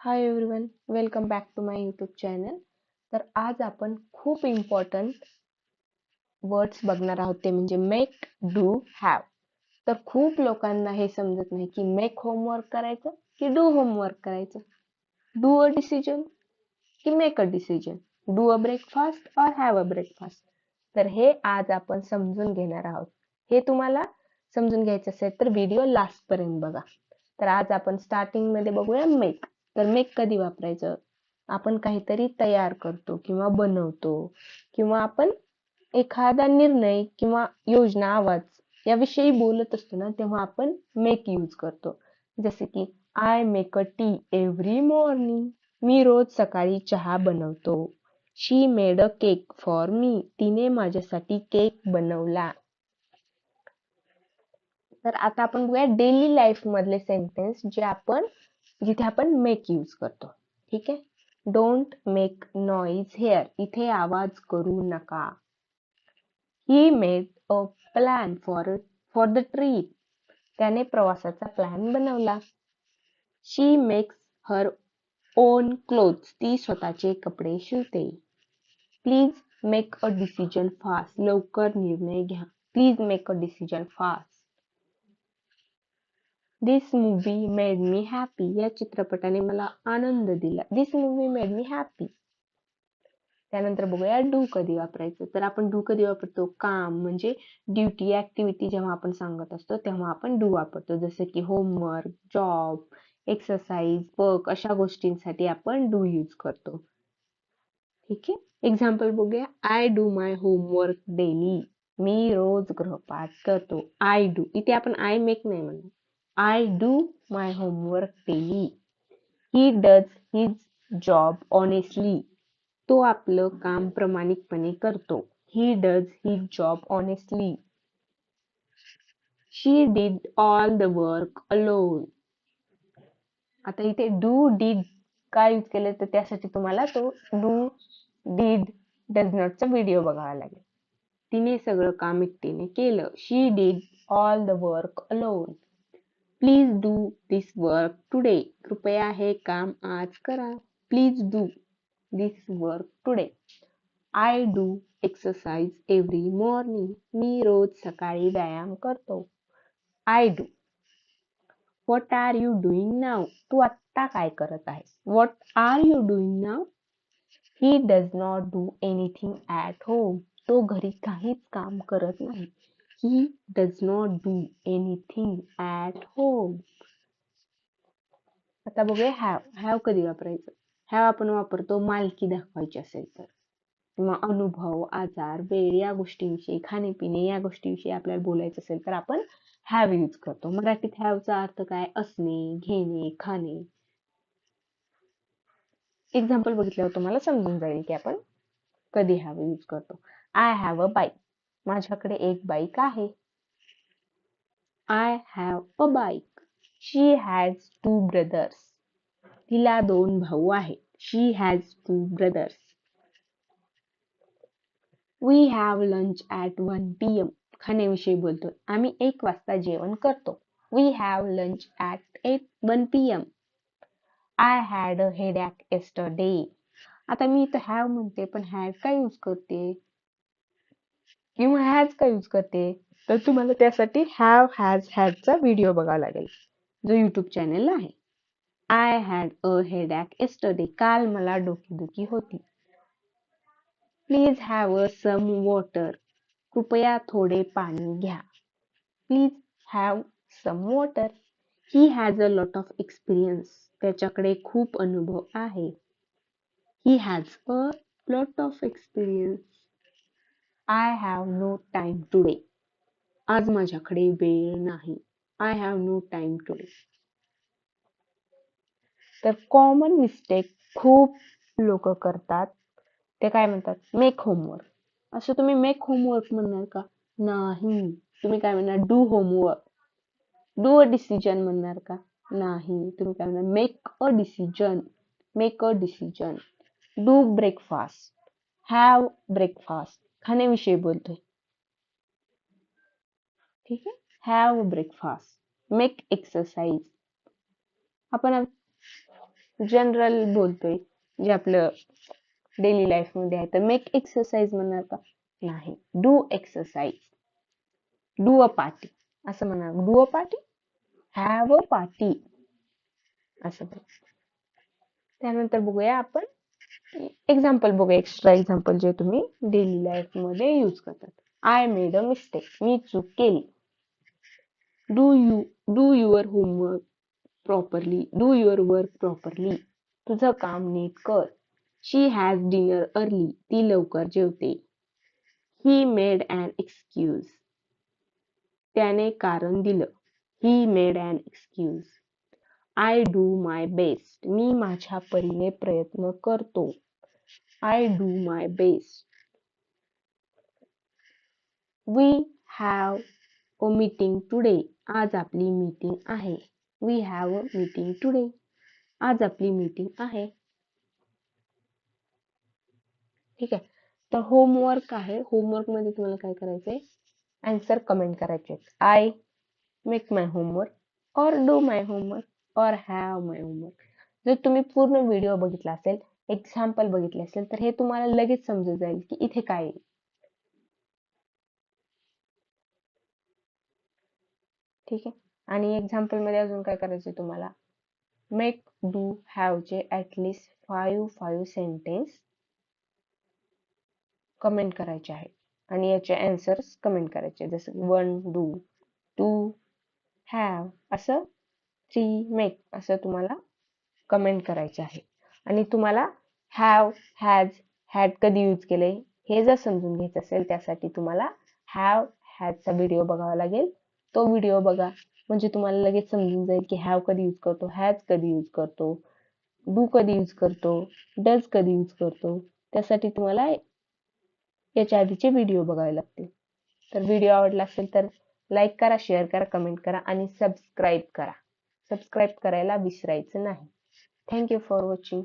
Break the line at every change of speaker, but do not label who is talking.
Hi everyone welcome back to my YouTube channel तर आज आपण खूप इम्पॉर्टंट वर्ड्स बघणार आहोत ते म्हणजे मेक डू हॅव तर खूप लोकांना हे समजत नाही की मेक होमवर्क करायचं की डू होमवर्क करायचं. डू अ डिसिजन की make a decision do a breakfast और हॅव अ ब्रेकफास्ट तर हे आज आपण समजून घेणार आहोत. हे तुम्हाला समजून घ्यायचं असेल तर व्हिडिओ लास्ट पर्यंत बघा. तर आज आपण स्टार्टिंगमध्ये बघूया मेक तर मेक कधी वापरायचं? आपण काहीतरी तयार करतो किंवा बनवतो किंवा आपण एखादा निर्णय किंवा योजना आवाज याविषयी बोलत असतो ना तेव्हा आपण मेक यूज करतो. जसे की I make a tea every morning मी रोज सकाळी चहा बनवतो. She made a cake for me तिने माझ्यासाठी केक बनवला. तर आता आपण बघूया डेली लाईफ मधले सेंटेन्स जे आपण जिथे आपण मेक यूज करतो. ठीक आहे? डोंट मेक नॉईज हेअर इथे आवाज करू नका. He made a plan for for the trip त्याने प्रवासाचा प्लॅन बनवला. She makes her own clothes ती स्वतःचे कपडे शिवते. Please make a decision fast लवकर निर्णय घ्या. Please make a decision fast this movie made me happy या चित्रपटाने मला आनंद दिला. This movie made me happy त्यानंतर बघूया डू कधी वापरायचं तर आपण डू कधी वापरतो काम म्हणजे ड्युटी ऍक्टिव्हिटी जेव्हा आपण सांगत असतो तेव्हा आपण डू वापरतो जसं की होमवर्क जॉब एक्सरसाइज वर्क अशा गोष्टींसाठी आपण डू यूज करतो. ठीक आहे? एक्झाम्पल बघूया. I do my homework daily मी रोज गृहपाठ करतो. आय डू इथे आपण आय मेक नाही म्हणतो I do my homework daily he does his job honestly तो आपलं काम प्रमाणिकपणे करतो. He does his job honestly she did all the work alone आता इथे डू डीड काय यूज केलं तर त्यासाठी तुम्हाला तो डू डीड डज नॉटचा व्हिडिओ बघावा लागेल. तिने सगळं काम एकटीने केलं. She did all the work alone please do this work today कृपया हे काम आज करा. Please do this work today I do exercise every morning मी रोज सकाळी व्यायाम करतो. I do what are you doing now तू आत्ता काय करत आहे what are you doing now he does not do anything at home तो घरी काहीच काम करत नाही. He does not do anything at home. आता बघूया हॅव हॅव कधी वापरायचं? हॅव आपण वापरतो मालकी दाखवायची असेल तर. किंवा अनुभव आजार वेळ या गोष्टींविषयी खाणेपिणे या गोष्टीविषयी आपल्याला बोलायचं असेल तर आपण हॅव यूज करतो. मराठीत हॅवचा अर्थ काय? असणे घेणे खाणे. एक्झाम्पल बघितल्यावर तुम्हाला समजून जाईल की आपण कधी हॅव यूज करतो. आय हॅव अ बाईक माझ्याकडे एक बाईक आहे. I have a bike she has two brothers तिला दोन भाऊ आहेत. She has two brothers we have lunch at one P M खाण्याविषयी बोलतो. आम्ही एक वाजता जेवण करतो. We have lunch at eight one P M I had a headache yesterday आता मी इथं हॅव म्हणते पण हॅड काय यूज करते? किंवा हॅज का यूज करते? तर तुम्हाला त्यासाठी हॅव हॅज हॅडचा व्हिडिओ बघावा लागेल. जो युट्यूब चॅनेल आहे. I had a headache yesterday काल मला डोकेदुखी होती. Please have a some water कृपया थोडे पाणी घ्या. Please have some water he has a lot of experience त्याच्याकडे खूप अनुभव आहे. He has a lot of experience I have no time today आज माझ्याकडे वेळ नाही. I have no time today तर कॉमन मिस्टेक खूप लोक करतात. ते काय म्हणतात? मेक होमवर्क असं तुम्ही मेक होमवर्क म्हणणार का? नाही. तुम्ही काय म्हणणार? Do homework do a decision म्हणणार का? नाही. तुम्ही काय म्हणणार? Make a decision make a decision do breakfast have breakfast खाण्याविषयी बोलतोय. ठीक आहे? हॅव ब्रेकफास्ट मेक एक्सरसाइज आपण जनरल बोलतोय जे आपलं डेली लाईफमध्ये आहे. तर मेक एक्सरसाइज म्हणणार का? नाही. Do exercise do a party असं म्हणा do a party have a party असं त्यानंतर बघूया आपण एक्झाम्पल बघा एक्स्ट्रा एक्झाम्पल जे तुम्ही डेली लाईफमध्ये यूज करतात. आय मेड अ मिस्टेक मी चूक केली. Do you do your homework properly do your work properly तुझं काम नीट कर. शी हॅज डिनर अर्ली ती लवकर जेवते. ही मेड अन एक्सक्यूज त्याने कारण दिलं. He made an excuse I do my best मी माझ्या परीने प्रयत्न करतो. I do my best we have a meeting today आज आपली मीटिंग आहे. We have a meeting today आज आपली मीटिंग आहे. ठीक आहे. तर होमवर्क आहे. होमवर्कमध्ये तुम्हाला काय करायचंय? आन्सर कमेंट करायचे I make my homework or do my homework or have my homework जर तुम्ही पूर्ण व्हिडिओ बघितला असेल एक्झाम्पल बघितले असेल तर हे तुम्हाला लगेच समजून जाईल की इथे काय आहे. ठीक आहे? आणि एक्झाम्पलमध्ये अजून काय करायचं तुम्हाला? Make do हॅवचे at least five five sentence comment करायचे आहे आणि याचे अँसर्स कमेंट करायचे जसं वन डू टू हॅव असं थ्री मेक असं तुम्हाला कमेंट करायचे आहे. आणि तुम्हाला हॅव हॅज हॅड कधी यूज केले हे जर समजून घ्यायचं असेल त्यासाठी तुम्हाला हॅव हॅजचा व्हिडिओ बघावा लागेल. तो व्हिडिओ बघा. म्हणजे तुम्हाला लगेच समजून जाईल की हॅव कधी यूज करतो हॅज कधी यूज करतो डू कधी यूज करतो डज कधी यूज करतो. त्यासाठी तुम्हाला याच्या आधीचे व्हिडिओ बघावे लागतील. तर व्हिडिओ आवडला असेल तर लाईक करा शेअर करा कमेंट करा आणि सबस्क्राईब करा. सबस्क्राईब करायला विसरायचं नाही. Thank you for watching